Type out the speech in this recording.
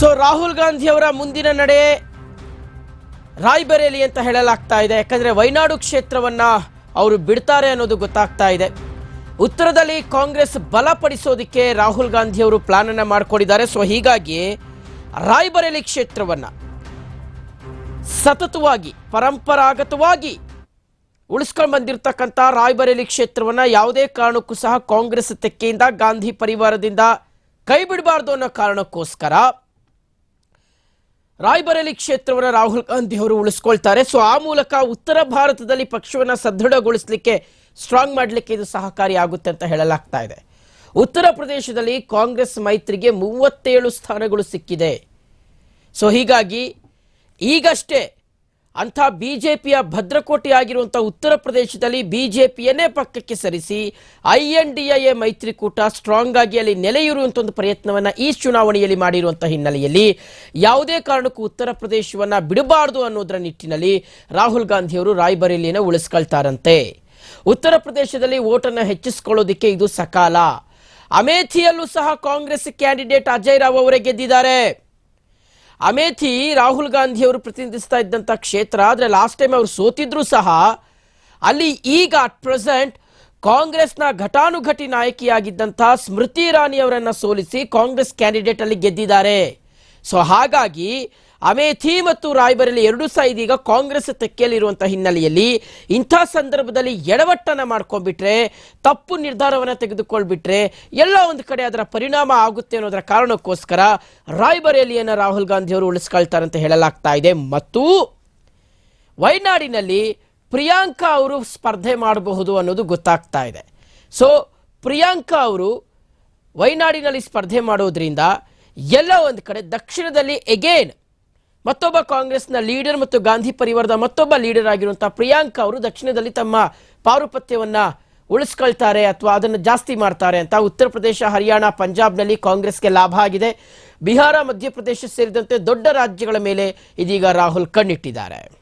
So Rahul Gandhi ಅವರ ಮುಂದಿನ ನಡೆ ರಾಯ್ಬರೇಲಿ ಅಂತ ಹೇಳಲಾಗ್ತಾ ಇದೆ. ಯಾಕಂದ್ರೆ ವೈನಾಡು ಕ್ಷೇತ್ರವನ್ನ ಅವರು ಬಿಡ್ತಾರೆ ಅನ್ನೋದು ಗೊತ್ತಾಗ್ತಾ ಇದೆ. ಉತ್ತರದಲ್ಲಿ ಕಾಂಗ್ರೆಸ್ ಬಲಪಡಿಸೋದಕ್ಕೆ ರಾಹುಲ್ ಗಾಂಧಿ ಅವರು ಪ್ಲಾನ್ ಅನ್ನ ಮಾಡ್ಕೊಂಡಿದ್ದಾರೆ. ಸೊ ಹೀಗಾಗಿ ರಾಯ್ಬರೇಲಿ ಕ್ಷೇತ್ರವನ್ನ ಸತತವಾಗಿ, ಪರಂಪರಾಗತವಾಗಿ ಉಳಿಸ್ಕೊಂಡು ಬಂದಿರತಕ್ಕಂಥ ರಾಯ್ಬರೇಲಿ ಕ್ಷೇತ್ರವನ್ನ ಯಾವುದೇ ಕಾರಣಕ್ಕೂ ಸಹ ಕಾಂಗ್ರೆಸ್ ತೆಕ್ಕೆಯಿಂದ, ಗಾಂಧಿ ಪರಿವಾರದಿಂದ ಕೈ ಬಿಡಬಾರ್ದು ಅನ್ನೋ ಕಾರಣಕ್ಕೋಸ್ಕರ ರಾಯ್ಬರೇಲಿ ಕ್ಷೇತ್ರವನ್ನು ರಾಹುಲ್ ಗಾಂಧಿ ಅವರು ಉಳಿಸ್ಕೊಳ್ತಾರೆ. ಸೊ ಆ ಮೂಲಕ ಉತ್ತರ ಭಾರತದಲ್ಲಿ ಪಕ್ಷವನ್ನು ಸದೃಢಗೊಳಿಸಲಿಕ್ಕೆ ಸ್ಟ್ರಾಂಗ್ ಮಾಡಲಿಕ್ಕೆ ಇದು ಸಹಕಾರಿ ಆಗುತ್ತೆ ಅಂತ ಹೇಳಲಾಗ್ತಾ ಇದೆ. ಉತ್ತರ ಪ್ರದೇಶದಲ್ಲಿ ಕಾಂಗ್ರೆಸ್ ಮೈತ್ರಿಗೆ ಮೂವತ್ತೇಳು ಸ್ಥಾನಗಳು ಸಿಕ್ಕಿದೆ. ಸೊ ಹೀಗಾಗಿ ಈಗಷ್ಟೇ ಅಂಥ ಬಿಜೆಪಿಯ ಭದ್ರಕೋಟೆ ಆಗಿರುವಂಥ ಉತ್ತರ ಪ್ರದೇಶದಲ್ಲಿ ಬಿಜೆಪಿಯನ್ನೇ ಪಕ್ಕಕ್ಕೆ ಸರಿಸಿ ಐ ಎನ್ ಡಿ ಎ ಮೈತ್ರಿಕೂಟ ಸ್ಟ್ರಾಂಗ್ ಆಗಿ ಅಲ್ಲಿ ನೆಲೆಯೂರುವಂಥ ಒಂದು ಪ್ರಯತ್ನವನ್ನು ಈ ಚುನಾವಣೆಯಲ್ಲಿ ಮಾಡಿರುವಂಥ ಹಿನ್ನೆಲೆಯಲ್ಲಿ ಯಾವುದೇ ಕಾರಣಕ್ಕೂ ಉತ್ತರ ಪ್ರದೇಶವನ್ನು ಬಿಡಬಾರದು ಅನ್ನೋದರ ನಿಟ್ಟಿನಲ್ಲಿ ರಾಹುಲ್ ಗಾಂಧಿಯವರು ರಾಯ್ಬರೇಲಿಯನ್ನು ಉಳಿಸ್ಕೊಳ್ತಾರಂತೆ. ಉತ್ತರ ಪ್ರದೇಶದಲ್ಲಿ ಓಟನ್ನು ಹೆಚ್ಚಿಸಿಕೊಳ್ಳೋದಕ್ಕೆ ಇದು ಸಕಾಲ. ಅಮೇಥಿಯಲ್ಲೂ ಸಹ ಕಾಂಗ್ರೆಸ್ ಕ್ಯಾಂಡಿಡೇಟ್ ಅಜಯ್ ರಾವ್ ಅವರೇ ಗೆದ್ದಿದ್ದಾರೆ. ಅಮೇಥಿ ರಾಹುಲ್ ಗಾಂಧಿ ಅವರು ಪ್ರತಿನಿಧಿಸ್ತಾ ಇದ್ದಂಥ ಕ್ಷೇತ್ರ, ಆದರೆ ಲಾಸ್ಟ್ ಟೈಮ್ ಅವರು ಸೋತಿದ್ರು ಸಹ ಅಲ್ಲಿ ಈಗ ಅಟ್ ಪ್ರೆಸೆಂಟ್ ಕಾಂಗ್ರೆಸ್ನ ಘಟಾನುಘಟಿ ನಾಯಕಿಯಾಗಿದ್ದಂಥ ಸ್ಮೃತಿ ಇರಾನಿ ಅವರನ್ನು ಸೋಲಿಸಿ ಕಾಂಗ್ರೆಸ್ ಕ್ಯಾಂಡಿಡೇಟ್ ಅಲ್ಲಿ ಗೆದ್ದಿದ್ದಾರೆ. ಸೊ ಹಾಗಾಗಿ ಅಮೇಥಿ ಮತ್ತು ರಾಯ್ಬರೇಲಿ ಎರಡೂ ಸಹ ಇದೀಗ ಕಾಂಗ್ರೆಸ್ ತೆಕ್ಕೆಯಲ್ಲಿರುವಂತಹ ಹಿನ್ನೆಲೆಯಲ್ಲಿ ಇಂಥ ಸಂದರ್ಭದಲ್ಲಿ ಎಡವಟ್ಟನ್ನ ಮಾಡ್ಕೊಂಡ್ಬಿಟ್ರೆ, ತಪ್ಪು ನಿರ್ಧಾರವನ್ನು ತೆಗೆದುಕೊಳ್ಬಿಟ್ರೆ ಎಲ್ಲ ಒಂದು ಕಡೆ ಅದರ ಪರಿಣಾಮ ಆಗುತ್ತೆ ಅನ್ನೋದರ ಕಾರಣಕ್ಕೋಸ್ಕರ ರಾಯ್ಬರೇಲಿಯನ್ನು ರಾಹುಲ್ ಗಾಂಧಿ ಅವರು ಉಳಿಸ್ಕೊಳ್ತಾರೆ ಅಂತ ಹೇಳಲಾಗ್ತಾ ಇದೆ. ಮತ್ತು ವಯನಾಡಿನಲ್ಲಿ ಪ್ರಿಯಾಂಕಾ ಅವರು ಸ್ಪರ್ಧೆ ಮಾಡಬಹುದು ಅನ್ನೋದು ಗೊತ್ತಾಗ್ತಾ ಇದೆ. ಸೊ, ಪ್ರಿಯಾಂಕಾ ಅವರು ವಯನಾಡಿನಲ್ಲಿ ಸ್ಪರ್ಧೆ ಮಾಡೋದ್ರಿಂದ ಎಲ್ಲ ಒಂದು ಕಡೆ ದಕ್ಷಿಣದಲ್ಲಿ ಎಗೇನ್ ಮತ್ತೊಬ್ಬ ಕಾಂಗ್ರೆಸ್ನ ಲೀಡರ್ ಮತ್ತು ಗಾಂಧಿ ಪರಿವಾರದ ಮತ್ತೊಬ್ಬ ಲೀಡರ್ ಆಗಿರುವಂತಹ ಪ್ರಿಯಾಂಕಾ ಅವರು ದಕ್ಷಿಣದಲ್ಲಿ ತಮ್ಮ ಪಾರುಪತ್ಯವನ್ನ ಉಳಿಸ್ಕೊಳ್ತಾರೆ ಅಥವಾ ಅದನ್ನು ಜಾಸ್ತಿ ಮಾಡ್ತಾರೆ ಅಂತ. ಉತ್ತರ ಪ್ರದೇಶ, ಹರಿಯಾಣ, ಪಂಜಾಬ್ನಲ್ಲಿ ಕಾಂಗ್ರೆಸ್ಗೆ ಲಾಭ ಆಗಿದೆ. ಬಿಹಾರ, ಮಧ್ಯಪ್ರದೇಶ ಸೇರಿದಂತೆ ದೊಡ್ಡ ರಾಜ್ಯಗಳ ಮೇಲೆ ಇದೀಗ ರಾಹುಲ್ ಕಣ್ಣಿಟ್ಟಿದ್ದಾರೆ.